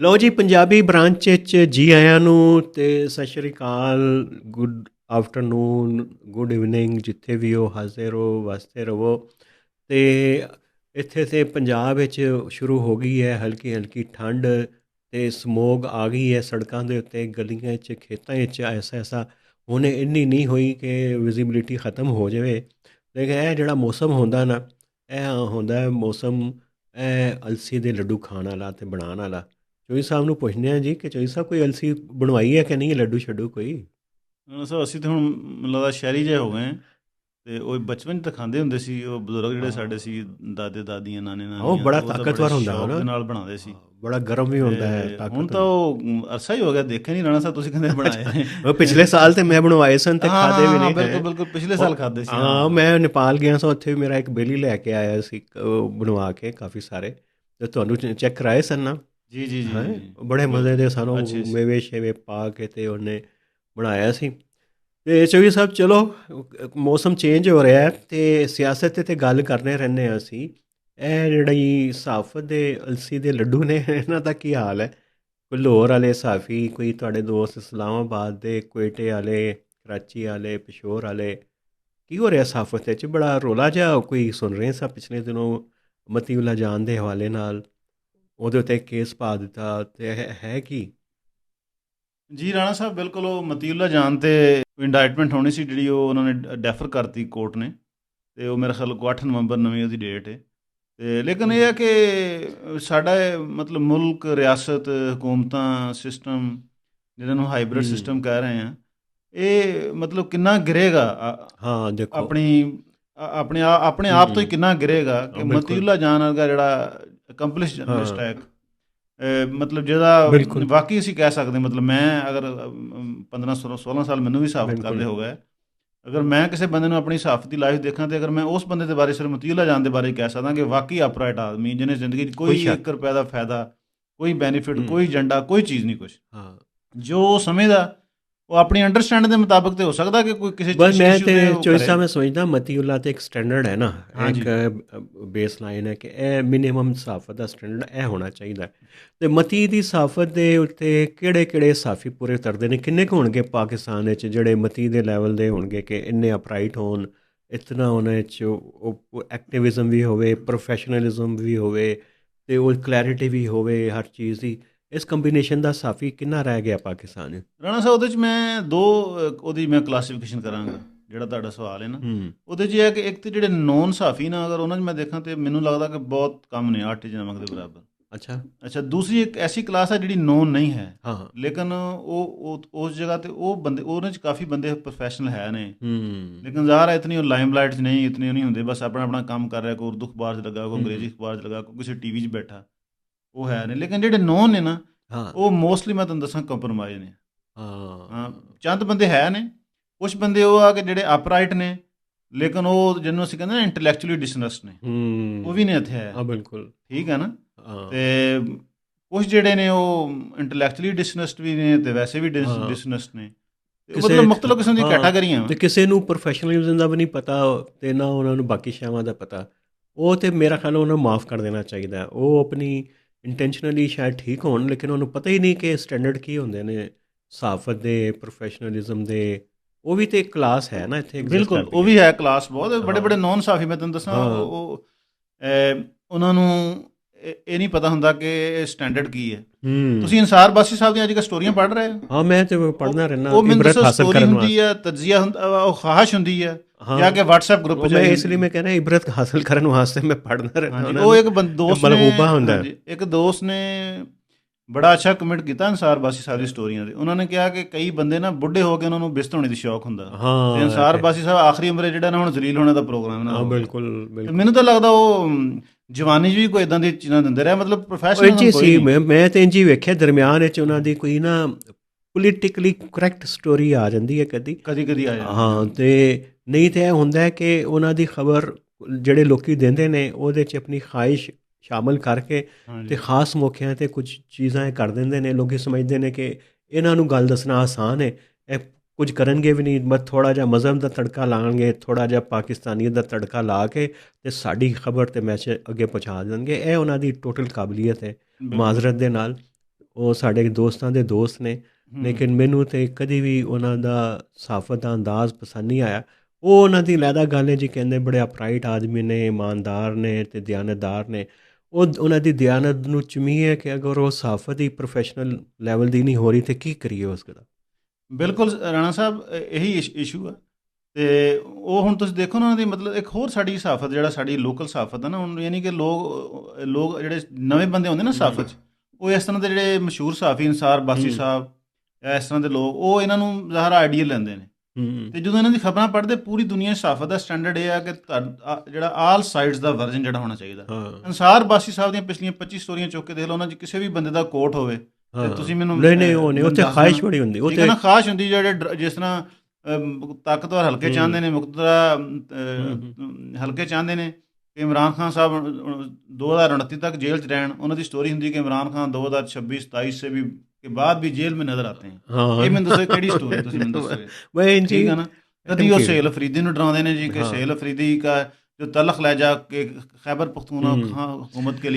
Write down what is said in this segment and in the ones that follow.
ਲਓ ਜੀ, ਪੰਜਾਬੀ ਬ੍ਰਾਂਚ ਵਿੱਚ ਜੀ ਆਇਆਂ ਨੂੰ ਤੇ ਸਤਿ ਸ਼੍ਰੀ ਅਕਾਲ, ਗੁੱਡ ਆਫਟਰਨੂਨ, ਗੁੱਡ ਇਵਨਿੰਗ ਜਿੱਥੇ ਵੀ ਹੋ, ਹਾਜ਼ਰ ਹੋ ਵਸਤੇ ਰਹੋ। ਤੇ ਇੱਥੇ ਤੇ ਪੰਜਾਬ ਵਿੱਚ ਸ਼ੁਰੂ ਹੋ ਗਈ ਹੈ, ਹਲਕੀ ਹਲਕੀ ਠੰਡ ਤੇ ਸਮੋਗ ਆ ਗਈ ਹੈ ਸੜਕਾਂ ਦੇ ਉੱਤੇ, ਗਲੀਆਂ 'ਚ ਖੇਤਾਂ ਵਿੱਚ, ਐਸਾ ਐਸਾ। ਹੁਣੇ ਇੰਨੀ ਨਹੀਂ ਹੋਈ ਕਿ ਵਿਜ਼ਿਬਿਲਿਟੀ ਖਤਮ ਹੋ ਜਾਵੇ। ਲੇਕਿਨ ਇਹ ਜਿਹੜਾ ਮੌਸਮ ਹੁੰਦਾ ਨਾ, ਇਹ ਹੁੰਦਾ ਮੌਸਮ, ਇਹ ਅਲਸੀ ਦੇ ਲੱਡੂ ਖਾਣ ਵਾਲਾ ਤੇ ਬਣਾਉਣ ਵਾਲਾ। ਚੋਈ ਸਾਹਿਬ ਨੂੰ ਪੁੱਛਦੇ ਆ ਜੀ ਕਿ ਚੋਈ ਸਾਹਿਬ ਕੋਈ ਅਲਸੀ ਬਣਵਾਈ ਹੈ ਕਿ ਨਹੀਂ ਲੱਡੂ ਛੱਡੂ ਕੋਈ ਹਾਂ ਸਰ ਅਸੀਂ ਤਾਂ ਹੁਣ ਮੈਨੂੰ ਲੱਗਦਾ ਸ਼ਹਿਰੀ ਜਿਹੇ ਹੋ ਗਏ। ਤੇ ਉਹ ਬਚਪਨ 'ਚ ਤਾਂ ਖਾਂਦੇ ਹੁੰਦੇ ਸੀ ਉਹ ਬਜ਼ੁਰਗ ਜਿਹੜੇ ਸਾਡੇ ਸੀ ਦਾਦੇ ਦਾਦੀਆਂ ਨਾਨੇ ਨਾਨੀਆਂ ਉਹ ਬੜਾ ਤਾਕਤਵਰ ਹੁੰਦਾ ਨਾ। ਦੇ ਨਾਲ ਬਣਾਉਂਦੇ ਸੀ ਬੜਾ ਗਰਮ ਵੀ ਹੁੰਦਾ ਹੈ ਤਾਕਤ ਹੁਣ ਤਾਂ ਉਹ ਅਰਸਾ ਹੀ ਹੋ ਗਿਆ ਦੇਖਿਆ ਨਹੀਂ ਰਾਣਾ ਸਾਹਿਬ ਤੁਸੀਂ ਕਹਿੰਦੇ ਬਣਾਏ ਨੇ। ਉਹ ਪਿਛਲੇ ਸਾਲ ਤੇ ਮੈਂ ਬਣਵਾਏ ਸਨ ਤੇ ਖਾਦੇ ਵੀ ਨਹੀਂ ਬਿਲਕੁਲ ਹੈ। ਬਿਲਕੁਲ ਪਿਛਲੇ ਸਾਲ ਖਾਦੇ ਸੀ ਹਾਂ ਮੈਂ ਨੇਪਾਲ ਗਿਆ ਸਾਂ ਉੱਥੇ ਵੀ ਮੇਰਾ ਇੱਕ ਬੇਲੀ ਲੈ ਕੇ ਆਇਆ ਸੀ ਉਹ ਬਣਵਾ ਕੇ ਕਾਫੀ ਸਾਰੇ ਤੇ ਤੁਹਾਨੂੰ ਚੈੱਕ ਕਰਾਏ ਸਨ ਨਾ ਜੀ ਜੀ ਜੀ। ਬੜੇ ਮਜ਼ੇ ਦੇ ਸਾਨੂੰ। ਮੇਵੇ ਸ਼ੇਵੇ ਪਾ ਕੇ ਤੇ ਉਹਨੇ ਬਣਾਇਆ ਸੀ। ਤੇ ਚੌਵੀ ਸਾਹਿਬ ਚਲੋ ਮੌਸਮ ਚੇਂਜ ਹੋ ਰਿਹਾ ਹੈ ਤੇ ਸਿਆਸਤ ਤੇ ਤੇ ਗੱਲ ਕਰਨੇ ਰਹਿੰਦੇ ਹਾਂ ਅਸੀਂ। ਇਹ ਜਿਹੜੀ ਸਾਫਤ ਦੇ ਅਲਸੀ ਦੇ ਲੱਡੂ ਨੇ ਇਹਨਾਂ ਦਾ ਕੀ ਹਾਲ ਹੈ? ਕੋਈ ਲਾਹੌਰ ਵਾਲੇ ਸਾਫੀ ਕੋਈ ਤੁਹਾਡੇ ਦੋਸਤ ਇਸਲਾਮਾਬਾਦ ਦੇ ਕੁਇਟੇ ਵਾਲੇ ਕਰਾਚੀ ਵਾਲੇ ਪਿਸ਼ੋਰ ਵਾਲੇ ਕੀ ਹੋ ਰਿਹਾ ਸਾਫਤ ਵਿੱਚ ਬੜਾ ਰੋਲਾ ਜਿਹਾ ਕੋਈ ਸੁਣ ਰਹੇ ਸਾਂ ਪਿਛਲੇ ਦਿਨੋਂ ਮਤੀਉਲਾ ਜਾਨ ਦੇ ਹਵਾਲੇ ਨਾਲ? ਉਹਦੇ ਉੱਤੇ ਕੇਸ ਪਾ ਦਿੱਤਾ ਤੇ ਹੈ ਕੀ ਜੀ ਰਾਣਾ ਸਾਹਿਬ ਬਿਲਕੁਲ ਉਹ ਮਤੀਉਲਾ ਜਾਨ ਤੇ ਇੰਡਾਈਟਮੈਂਟ ਹੋਣੀ ਸੀ ਜਿਹੜੀ ਉਹ ਉਹਨਾਂ ਨੇ ਡੈਫਰ ਕਰਤੀ ਕੋਰਟ ਨੇ ਤੇ ਉਹ ਮੇਰੇ ਖਿਆਲ ਕੋ 8 ਨਵੰਬਰ ਨਵੀਂ ਉਹਦੀ ਡੇਟ ਹੈ ਤੇ ਲੇਕਿਨ ਇਹ ਹੈ ਕਿ ਸਾਡਾ ਮਤਲਬ ਮੁਲਕ ਰਿਆਸਤ ਹਕੂਮਤਾਂ ਸਿਸਟਮ ਜਿਹਨਾਂ ਨੂੰ ਹਾਈਬ੍ਰਿਡ। ਸਿਸਟਮ ਕਹਿ ਰਹੇ ਆ ਇਹ ਮਤਲਬ ਕਿੰਨਾ ਗਿਰੇਗਾ ਹਾਂ ਦੇਖੋ ਆਪਣੀ ਆਪਣੇ ਆਪਣੇ ਆਪ ਤੋਂ ਹੀ। ਕਿੰਨਾ ਗਿਰੇਗਾ ਕਿ। ਮਤੀਉਲਾ ਜਾਨ ਵਰਗਾ ਜਿਹੜਾ ਅਕੰਪਲਿਸ਼ ਜਰਨਲਿਸਟ ਹਾਂ। ਇੱਕ, ਮਤਲਬ ਜਿਹਦਾ। ਵਾਕਈ ਅਸੀਂ ਕਹਿ ਸਕਦੇ ਮਤਲਬ ਮੈਂ ਅਗਰ ਅਮ, 15 16 16 ਸਾਲ ਮੈਨੂੰ ਵੀ ਸਾਫਤ। ਕਰਦੇ ਹੋ ਗਏ ਅਗਰ ਮੈਂ ਕਿਸੇ ਬੰਦੇ ਨੂੰ ਆਪਣੀ ਸਾਫਤ ਲਾਈਫ ਦੇਖਾਂ ਤੇ ਅਗਰ ਮੈਂ ਉਸ ਬੰਦੇ ਦੇ ਬਾਰੇ ਸਿਰ ਮਤੀਉਲਾ ਜਾਨ ਦੇ ਬਾਰੇ ਕਹਿ ਸਕਦਾ ਕਿ ਵਾਕਈ ਅਪਰਾਈਟ ਆਦਮੀ ਜਿਹਨੇ ਜ਼ਿੰਦਗੀ 'ਚ ਕੋਈ। 1 ਰੁਪਏ ਦਾ ਫਾਇਦਾ ਕੋਈ ਬੈਨੀਫਿਟ। ਕੋਈ ਏਜੰਡਾ ਕੋਈ ਚੀਜ਼ ਨਹੀਂ ਕੁਝ ਹਾਂ ਜੋ ਸਮਝਦਾ ਉਹ ਆਪਣੀ ਅੰਡਰਸਟੈਂਡ ਦੇ ਮੁਤਾਬਕ ਤੇ ਹੋ ਸਕਦਾ ਕਿ ਕੋਈ ਕਿਸੇ ਬਸ ਮੈਂ ਤੇ ਚੋਇਸ ਮੈਂ ਸਮਝਦਾ ਮਤੀਉਲਾ ਤੇ ਇੱਕ ਸਟੈਂਡਰਡ ਹੈ ਨਾ। ਇੱਕ ਬੇਸ ਲਾਈਨ ਹੈ ਕਿ ਇਹ ਮਿਨੀਮਮ ਸਾਫਤ ਦਾ ਸਟੈਂਡਰਡ ਇਹ ਹੋਣਾ ਚਾਹੀਦਾ। ਤੇ ਮਤੀ ਦੀ ਸਾਫਤ ਦੇ ਉੱਤੇ ਕਿਹੜੇ ਕਿਹੜੇ ਸਾਫੀ ਪੂਰੇ ਉਤਰਦੇ ਨੇ ਕਿੰਨੇ ਕੁ ਹੋਣਗੇ ਪਾਕਿਸਤਾਨ ਵਿੱਚ ਜਿਹੜੇ ਮਤੀ ਦੇ ਲੈਵਲ ਦੇ ਹੋਣਗੇ ਕਿ ਇੰਨੇ ਅਪਰਾਈਟ ਹੋਣ ਇਤਨਾ ਉਹਨਾਂ ਵਿੱਚ ਉਹ ਐਕਟਿਵਿਜ਼ਮ ਵੀ ਹੋਵੇ ਪ੍ਰੋਫੈਸ਼ਨਲਿਜ਼ਮ ਵੀ ਹੋਵੇ ਤੇ ਉਹ ਕਲੈਰਿਟੀ ਵੀ ਹੋਵੇ ਹਰ ਚੀਜ਼ ਦੀ ਇਸ ਕੰਬੀਨੇਸ਼ਨ ਦਾ ਸਾਫੀ ਕਿੰਨਾ ਰਹਿ ਗਿਆ ਪਾਕਿਸਤਾਨ? ਵਿੱਚ ਰਾਣਾ ਸਾਹਿਬ ਉਹਦੇ ਚ ਮੈਂ ਦੋ ਉਹਦੀ ਮੈਂ ਕਲਾਸੀਫਿਕੇਸ਼ਨ ਕਰਾਂਗਾ ਜਿਹੜਾ ਤੁਹਾਡਾ ਸਵਾਲ ਹੈ ਨਾ। ਉਹਦੇ 'ਚ ਇਹ ਹੈ ਕਿ ਇੱਕ ਤੇ ਜਿਹੜੇ ਨੌਨ ਸਾਫੀ ਨਾ ਅਗਰ ਉਹਨਾਂ 'ਚ ਮੈਂ ਦੇਖਾਂ ਤੇ ਮੈਨੂੰ ਲੱਗਦਾ ਕਿ ਬਹੁਤ ਕਮ ਨੇ ਆਰਟੀਜਨ ਨਮਕ ਦੇ ਬਰਾਬਰ। ਅੱਛਾ। ਅੱਛਾ ਦੂਸਰੀ ਇੱਕ ਐਸੀ ਕਲਾਸ ਹੈ ਜਿਹੜੀ ਨੌਨ ਨਹੀਂ ਹੈ। ਹਾਂ ਲੇਕਿਨ ਉਹ ਉਸ ਜਗ੍ਹਾ ਤੇ ਉਹ ਬੰਦੇ ਉਹਨਾਂ 'ਚ ਕਾਫੀ ਬੰਦੇ ਪ੍ਰੋਫੈਸ਼ਨਲ ਹੈ ਨੇ। ਹੂੰ। ਲੇਕਿਨ ਜ਼ਾਹਰ ਹੈ ਇਤਨੀ ਉਹ ਲਾਈਮਲਾਈਟ 'ਚ ਨਹੀਂ ਇਤਨੇ ਨਹੀਂ ਹੁੰਦੇ ਬਸ ਆਪਣਾ ਆਪਣਾ ਕੰਮ ਕਰ ਰਿਹਾ ਕੋਈ ਉਰਦੂ ਅਖਬਾਰ 'ਚ ਲੱਗਾ ਕੋਈ। ਅੰਗਰੇਜ਼ੀ ਅਖਬਾਰ 'ਚ ਲੱਗਾ ਕੋਈ ਕਿਸੇ ਟੀਵੀ 'ਚ ਬੈਠਾ। ਉਹ ਹੈ ਨੇ ਲੇਕਿਨ ਜਿਹੜੇ ਨੌਨ ਨੇ ਨਾ ਹਾਂ। ਉਹ ਮੋਸਟਲੀ ਮੈਂ ਤੁਹਾਨੂੰ ਦੱਸਾਂ ਕੰਪਰੋਮਾਈਜ਼ ਨੇ। ਹਾਂ। ਚੰਦ ਬੰਦੇ ਹੈ ਨੇ। ਕੁਝ ਬੰਦੇ ਉਹ ਆ ਕਿ ਜਿਹੜੇ ਅਪਰਾਈਟ ਨੇ ਲੇਕਿਨ ਉਹ ਜਿਹਨੂੰ ਅਸੀਂ ਕਹਿੰਦੇ ਨਾ ਇੰਟੈਲੈਕਚੁਅਲੀ ਡਿਸਨਸਡ ਨੇ। ਹੂੰ। ਉਹ ਵੀ ਨੇ ਇੱਥੇ ਹੈ। ਹਾਂ ਬਿਲਕੁਲ। ਠੀਕ ਹੈ ਨਾ? ਤੇ ਕੁਝ ਜਿਹੜੇ ਨੇ ਉਹ ਇੰਟੈਲੈਕਚੁਅਲੀ ਡਿਸਨਸਡ ਵੀ ਨੇ ਤੇ ਵੈਸੇ ਵੀ ਹਾਂ। ਡਿਸਨਸਡ ਨੇ। ਮਤਲਬ ਮੁxtਲਫ ਕਿਸਮ ਦੀ ਹਾਂ। ਕੈਟਾਗਰੀਆਂ ਤੇ ਕਿਸੇ ਨੂੰ ਪ੍ਰੋਫੈਸ਼ਨਲਿਜ਼ਮ ਦਾ ਵੀ ਨਹੀਂ ਪਤਾ ਤੇ ਨਾ ਉਹਨਾਂ ਨੂੰ ਬਾਕੀ ਸ਼ਾਵਾਂ ਦਾ ਪਤਾ। ਉਹ ਤੇ ਮੇਰਾ ਖਿਆਲ ਉਹਨਾਂ ਨੂੰ ਮਾਫ ਕਰ ਦੇਣਾ ਚਾਹੀਦਾ। ਉਹ ਆਪਣੀ ਇੰਟੈਂਸ਼ਨਲੀ ਸ਼ਾਇਦ ਠੀਕ ਹੋਣ ਲੇਕਿਨ ਉਹਨੂੰ ਪਤਾ ਹੀ ਨਹੀਂ ਕਿ ਸਟੈਂਡਰਡ ਕੀ ਹੁੰਦੇ ਨੇ ਸਾਫਤ ਦੇ ਪ੍ਰੋਫੈਸ਼ਨਲਿਜ਼ਮ ਦੇ ਉਹ ਵੀ ਤੇ ਇੱਕ ਕਲਾਸ ਹੈ ਨਾ ਇੱਥੇ ਬਿਲਕੁਲ ਉਹ ਵੀ ਹੈ ਕਲਾਸ ਬਹੁਤ। ਬੜੇ ਬੜੇ ਨੌਨ ਸਾਫੀ ਮੈਂ ਤੁਹਾਨੂੰ ਦੱਸਾਂ। ਉਹ ਉਹਨਾਂ ਨੂੰ ਇਹ ਨਹੀਂ ਪਤਾ ਹੁੰਦਾ ਕਿ ਇਹ ਸਟੈਂਡਰਡ ਕੀ ਹੈ। ਤੁਸੀਂ ਇਨਸਾਰ ਬਾਸੀ ਸਾਹਿਬ ਦੀਆਂ ਅੱਜ ਸਟੋਰੀਆਂ ਪੜ੍ਹ ਰਹੇ ਹੋ? ਹਾਂ ਮੈਂ ਤੇ ਪੜ੍ਹਨਾ ਰਹਿਣਾ ਇਬਰਤ ਹਾਸਲ ਕਰਨ ਹੁੰਦੀ ਵਾਸਤੇ। ਹੈ ਤਜਜ਼ੀਆ ਹੁੰਦਾ ਉਹ ਖਾਹਸ਼ ਹੁੰਦੀ ਹੈ ਜਾਂ ਕਿ WhatsApp ਗਰੁੱਪ ਉਹ ਮੈਂ ਇਸ ਲਈ ਮੈਂ ਕਹਿ ਰਿਹਾ ਇਬਰਤ ਹਾਸਲ ਕਰਨ ਵਾਸਤੇ ਮੈਂ ਪੜ੍ਹਨਾ ਰਹਿਣਾ ਉਹ। ਇੱਕ ਦੋਸਤ ਨੇ ਮਲਹੂਬਾ ਹੁੰਦਾ। ਇੱਕ ਦੋਸਤ ਨੇ ਬੜਾ ਅੱਛਾ ਕਮੈਂਟ ਕੀਤਾ ਅਨਸਾਰ ਬਾਸੀ ਸਾਹਿਬ ਦੀ ਸਟੋਰੀਆਂ ਦੇ ਉਹਨਾਂ ਨੇ ਕਿਹਾ ਕਿ ਕਈ ਬੰਦੇ ਨਾ ਬੁੱਢੇ ਹੋ ਕੇ ਉਹਨਾਂ ਨੂੰ ਬਿਸਤ ਹੋਣੇ ਦੀ ਸ਼ੌਕ ਹੁੰਦਾ। ਤੇ ਅਨਸਾਰ ਬਾਸੀ ਸਾਹਿਬ ਆਖਰੀ ਉਮਰੇ ਜਿਹੜਾ ਨਾ ਹੁਣ ਜ਼ਲੀਲ ਹੋਣੇ ਦਾ ਪ੍ਰੋਗਰਾਮ ਨਾ ਹਾਂ। ਬਿਲਕੁਲ ਬਿਲਕੁਲ। ਮੈਨੂੰ ਤਾਂ ਲੱਗਦਾ ਉਹ ਜਵਾਨੀ 'ਚ ਵੀ ਕੋਈ ਇਦਾਂ ਦੀ ਚੀਜ਼ਾਂ ਦਿੰਦੇ ਰਿਹਾ ਮਤਲਬ ਪ੍ਰੋਫੈਸ਼ਨਲ ਇੰਜੀ ਸੀ ਮੈਂ ਮੈਂ ਤੇ ਇੰਜੀ ਵੇਖਿਆ ਦਰਮਿਆਨ ਵਿੱਚ ਉਹਨਾਂ ਦੀ ਕੋਈ ਨਾ ਪੋਲੀਟੀਕਲੀ ਕਰੈਕਟ ਸਟੋਰੀ ਆ ਜਾਂਦੀ ਹੈ ਕਦੀ। ਕਦੀ ਕਦੀ ਆ ਜਾਂਦਾ ਹਾਂ। ਤੇ ਨਹੀਂ ਤੇ ਇਹ ਹੁੰਦਾ ਹੈ ਕਿ ਉਹਨਾਂ ਦੀ ਖਬਰ ਜਿਹੜੇ ਲੋਕੀ ਦਿੰਦੇ ਨੇ ਉਹਦੇ 'ਚ ਆਪਣੀ ਖਾਹਿਸ਼ ਸ਼ਾਮਲ ਕਰਕੇ। ਤੇ ਖਾਸ ਮੌਕਿਆਂ ਤੇ ਕੁਝ ਚੀਜ਼ਾਂ ਇਹ ਕਰ ਦਿੰਦੇ ਨੇ ਲੋਕੀ ਸਮਝਦੇ ਨੇ ਕਿ ਇਹਨਾਂ ਨੂੰ ਗੱਲ ਦੱਸਣਾ ਆਸਾਨ ਹੈ। ਇਹ ਕੁਝ ਕਰਨਗੇ ਵੀ ਨਹੀਂ ਬਸ ਥੋੜਾ ਜਿਹਾ ਮਜ਼ਹਬ ਦਾ ਤੜਕਾ ਲਾਣਗੇ ਥੋੜਾ ਜਿਹਾ ਪਾਕਿਸਤਾਨੀਅਤ ਦਾ ਤੜਕਾ ਲਾ ਕੇ ਤੇ ਸਾਡੀ ਖਬਰ ਤੇ ਮੈਸੇਜ ਅੱਗੇ ਪਹੁੰਚਾ ਦੇਣਗੇ। ਇਹ ਉਹਨਾਂ ਦੀ ਟੋਟਲ ਕਾਬਲੀਅਤ ਹੈ। ਮਾਜ਼ਰਤ ਦੇ ਨਾਲ। ਉਹ ਸਾਡੇ ਦੋਸਤਾਂ ਦੇ ਦੋਸਤ ਨੇ। ਹੂੰ। ਲੇਕਿਨ ਮੈਨੂੰ ਤੇ ਕਦੀ ਵੀ ਉਹਨਾਂ ਦਾ ਸਾਫਤ ਦਾ ਅੰਦਾਜ਼ ਪਸੰਦ ਨਹੀਂ ਆਇਆ। ਉਹ ਉਹਨਾਂ ਦੀ ਲੈਦਾ ਗੱਲ ਹੈ ਜੀ ਕਹਿੰਦੇ ਬੜੇ ਅਪਰਾਈਟ ਆਦਮੀ ਨੇ ਇਮਾਨਦਾਰ ਨੇ ਤੇ ਦਿਆਨਤਦਾਰ ਨੇ। ਉਹ ਉਹਨਾਂ ਦੀ ਦਿਆਨਤ ਨੂੰ ਚਮੀਏ ਕਿ ਅਗਰ ਉਹ ਸਾਫਤ ਹੀ ਪ੍ਰੋਫੈਸ਼ਨਲ ਲੈਵਲ ਦੀ ਨਹੀਂ ਹੋ ਰਹੀ ਤੇ ਕੀ ਕਰੀਏ ਉਸ ਦਾ? ਬਿਲਕੁਲ ਰਾਣਾ ਸਾਹਿਬ ਇਹੀ ਇਸ਼ੂ ਆ। ਤੇ ਉਹ ਹੁਣ ਤੁਸੀਂ ਦੇਖੋ ਨਾ ਉਹਨਾਂ ਦੀ ਮਤਲਬ ਇੱਕ ਹੋਰ ਸਾਡੀ ਸਾਫਤ ਜਿਹੜਾ ਸਾਡੀ ਲੋਕਲ ਸਾਫਤ ਹੈ ਨਾ ਹੁਣ ਯਾਨੀ ਕਿ ਲੋਕ ਲੋਕ ਜਿਹੜੇ ਨਵੇਂ ਬੰਦੇ ਹੁੰਦੇ ਨਾ ਸਾਫਤ ਉਹ ਇਸ ਤਰ੍ਹਾਂ ਦੇ ਜਿਹੜੇ ਮਸ਼ਹੂਰ ਸਾਫੀ ਇਨਸਾਰ ਬਾਸੀ। ਸਾਹਿਬ ਇਸ ਤਰ੍ਹਾਂ ਦੇ ਲੋਕ ਉਹ ਇਹਨਾਂ ਨੂੰ ਜ਼ਾਹਰਾ ਆਈਡੀਅਲ ਲੈਂਦੇ ਨੇ। ਤੇ ਜਦੋਂ ਇਹਨਾਂ ਦੀ ਖਬਰਾਂ ਪੜ੍ਹਦੇ ਪੂਰੀ ਦੁਨੀਆ ਸਾਫਤ ਦਾ ਸਟੈਂਡਰਡ ਇਹ ਆ ਕਿ ਆ ਜਿਹੜਾ ਆਲ ਸਾਈਡਸ ਦਾ ਵਰਜਨ ਜਿਹੜਾ ਹੋਣਾ ਚਾਹੀਦਾ। ਅਨਸਾਰ ਬਾਸੀ ਸਾਹਿਬ ਦੀਆਂ ਪਿਛਲੀਆਂ 25 ਸਟੋਰੀਆਂ ਚੁੱਕ ਕੇ ਦੇਖ ਲਓ ਉਹਨਾਂ 'ਚ ਕਿਸੇ ਵੀ ਬੰਦੇ ਦਾ ਕੋਟ ਹੋਵੇ ਹਾਂ ਤੁਸੀਂ ਮੈਨੂੰ, ਨਹੀਂ ਨਹੀਂ ਉਹ ਨਹੀਂ ਅ, ਉੱਥੇ ਦੱਸ ਖਾਹਿਸ਼ ਦੇਣਾ। ਬੜੀ ਹੁੰਦੀ ਠੀਕ ਹੈ ਉੱਥੇ ਨਾ ਖਾਸ ਹੁੰਦੀ ਜਿਹੜੇ ਡਰ- ਜਿਸ ਤਰ੍ਹਾਂ ਅਮ, ਤਾਕਤਵਰ ਹਲਕੇ ਹੂੰ। ਚਾਹੁੰਦੇ ਨੇ ਮੁਕਤਦਾ ਹੂੰ, ਹਲਕੇ ਚਾਹੁੰਦੇ ਨੇ ਕਿ ਇਮਰਾਨ ਖਾਨ ਸਾਹਿਬ ਅ, 2029 ਤੱਕ ਜੇਲ੍ਹ 'ਚ ਰਹਿਣ ਉਹਨਾਂ ਦੀ ਸਟੋਰੀ ਹੁੰਦੀ ਕਿ ਇਮਰਾਨ ਖਾਨ 2026 27 से भी के बाद भी जेल में नजर आते हैं ਹਾਂ ਇਹ ਮੈਨੂੰ ਦੱਸੋ ਕਿਹੜੀ ਸਟੋਰੀ ਤੁਸੀਂ ਮੈਨੂੰ ਦੱਸੋ ਵੈ ਜੀ ਠੀਕ ਹੈ ਨਾ ਕਦੀ ਉਹ ਧਮਕੀ। ਸੇਲ ਅਫਰੀਦੀ ਨੂੰ ਡਰਾਉਂਦੇ ਨੇ ਜੀ ਕਿ ਹਾਂ। ਸੇਲ अफरीदी का जो तलख ले जा के खैबर पख्तूनख्वा हम्म। हुकूमत के